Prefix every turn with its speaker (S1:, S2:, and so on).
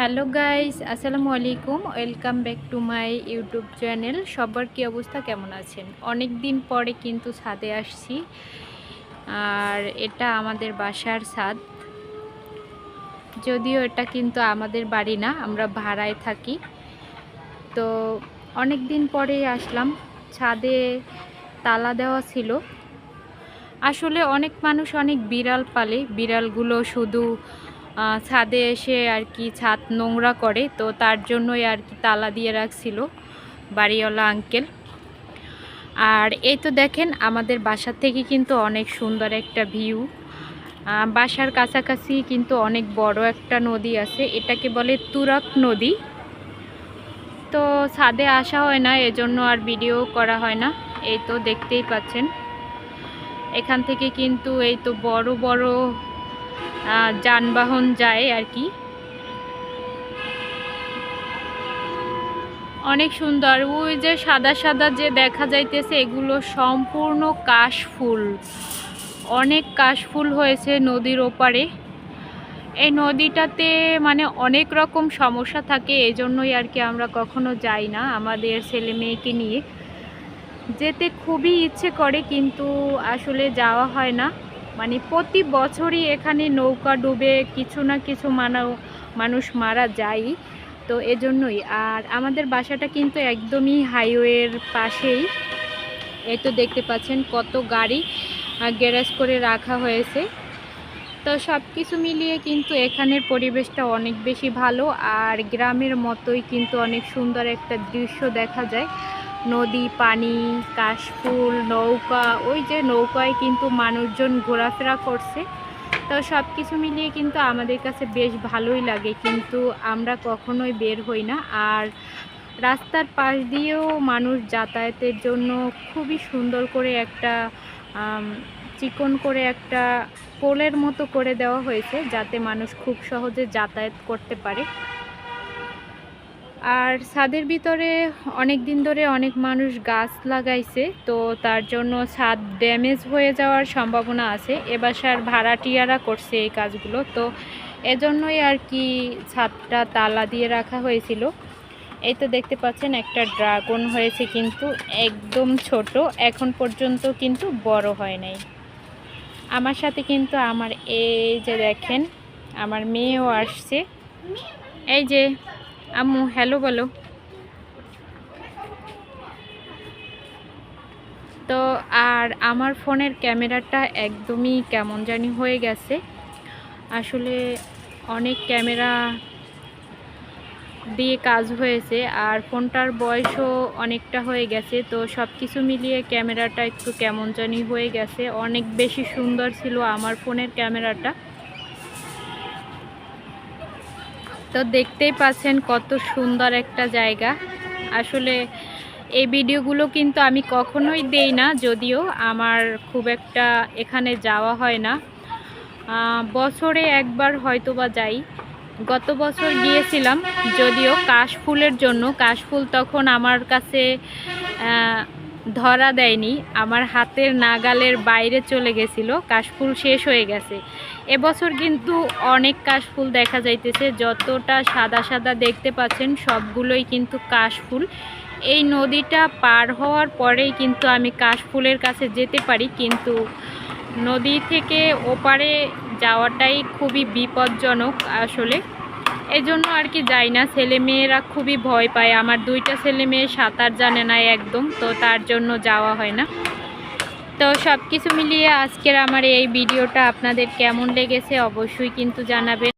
S1: Hello guys, আসসালামু আলাইকুম। Welcome back to my YouTube channel. সবার কি অবস্থা? কেমন আছেন? অনেক দিন পরে কিন্তু ছাদে আসছি। আর এটা আমাদের বাসার ছাদ। যদিও এটা কিন্তু আমাদের বাড়ি না, আমরা ভাড়ায় থাকি। তো অনেক দিন পরে আসলাম। ছাদে তালা দেওয়া ছিল। আসলে অনেক মানুষ অনেক বিড়াল পালে। বিড়ালগুলো শুধু ছাদে এসে আর কি ছাদ নোংরা করে, তো তার জন্যই আর কি তালা দিয়ে রাখছিল বাড়িওয়ালা আঙ্কেল। আর এই তো দেখেন, আমাদের বাসার থেকে কিন্তু অনেক সুন্দর একটা ভিউ। বাসার কাছাকাছি কিন্তু অনেক বড় একটা নদী আছে, এটাকে বলে তুরাক নদী। তো ছাদে আসা হয় না, এজন্য আর ভিডিও করা হয় না, এই তো দেখতেই পাচ্ছেন। এখান থেকে কিন্তু এই তো বড় বড় যানবাহন যায় আর কি। অনেক সুন্দর। ওই যে সাদা সাদা যে দেখা যাইতেছে, এগুলো সম্পূর্ণ কাশফুল। অনেক কাশফুল হয়েছে নদীর ওপারে। এই নদীটাতে মানে অনেক রকম সমস্যা থাকে, এজন্যই আর কি আমরা কখনো যাই না আমাদের ছেলে মেয়েকে নিয়ে। যেতে খুবই ইচ্ছে করে, কিন্তু আসলে যাওয়া হয় না। মানে প্রতি বছরই এখানে নৌকা ডুবে কিছু না কিছু মানা মানুষ মারা যায়, তো এজন্যই। আর আমাদের বাসাটা কিন্তু একদমই হাইওয়ের পাশেই। এই তো দেখতে পাচ্ছেন কত গাড়ি গ্যারেজ করে রাখা হয়েছে। তো সব কিছু মিলিয়ে কিন্তু এখানের পরিবেশটা অনেক বেশি ভালো, আর গ্রামের মতোই কিন্তু অনেক সুন্দর একটা দৃশ্য দেখা যায়। নদী, পানি, কাশফুল, নৌকা, ওই যে নৌকায় কিন্তু মানুষজন ঘোরাফেরা করছে। তো সব কিছু মিলিয়ে কিন্তু আমাদের কাছে বেশ ভালোই লাগে, কিন্তু আমরা কখনোই বের হই না। আর রাস্তার পাশ দিয়েও মানুষ যাতায়াতের জন্য খুবই সুন্দর করে একটা চিকন করে একটা পোলের মতো করে দেওয়া হয়েছে, যাতে মানুষ খুব সহজে যাতায়াত করতে পারে। আর ছাদের ভিতরে অনেক দিন ধরে অনেক মানুষ গাছ লাগাইছে, তো তার জন্য ছাদ ড্যামেজ হয়ে যাওয়ার সম্ভাবনা আছে। এ বাসার ভাড়াটিয়ারা করছে এই কাজগুলো, তো এজন্যই আর কি ছাদটা তালা দিয়ে রাখা হয়েছিল। এই তো দেখতে পাচ্ছেন, একটা ড্রাগন হয়েছে কিন্তু একদম ছোট, এখন পর্যন্ত কিন্তু বড় হয় নাই। আমার সাথে কিন্তু আমার এই যে দেখেন, আমার মেয়েও আসছে। এই যে আম্মু হ্যালো বলো। তো আর আমার ফোনের ক্যামেরাটা একদমই কেমন জানি হয়ে গেছে। আসলে অনেক ক্যামেরা দিয়ে কাজ হয়েছে, আর ফোনটার বয়সও অনেকটা হয়ে গেছে, তো সব কিছু মিলিয়ে ক্যামেরাটা একটু কেমন জানি হয়ে গেছে। অনেক বেশি সুন্দর ছিল আমার ফোনের ক্যামেরাটা। তো দেখতেই পাচ্ছেন কত সুন্দর একটা জায়গা। আসলে এই ভিডিওগুলো কিন্তু আমি কখনোই দেই না, যদিও আমার খুব একটা এখানে যাওয়া হয় না। বছরে একবার হয়তো বা যাই। গত বছর গিয়েছিলাম, যদিও কাশফুলের জন্য। কাশফুল তখন আমার কাছে ধরা দেয়নি। আমার হাতের নাগালের বাইরে চলে গেছিল। কাশফুল শেষ হয়ে গেছে। এবছর কিন্তু অনেক কাশফুল দেখা যাইতেছে। যতটা সাদা সাদা দেখতে পাচ্ছেন, সবগুলোই কিন্তু কাশফুল। এই নদীটা পার হওয়ার পরেই কিন্তু আমি কাশফুলের কাছে যেতে পারি, কিন্তু নদী থেকে ওপারে যাওয়াটাই খুবই বিপজ্জনক আসলে। এজন্য আর কি যাই না ছেলে মেয়েরা খুবই ভয় পায়। আমার দুইটা ছেলে মেয়ে সাঁতার জানে না একদম, তো তার জন্য যাওয়া হয় না। তো সব কিছু মিলিয়ে আজকের আমার এই ভিডিওটা আপনাদের কেমন লেগেছে অবশ্যই কিন্তু জানাবেন।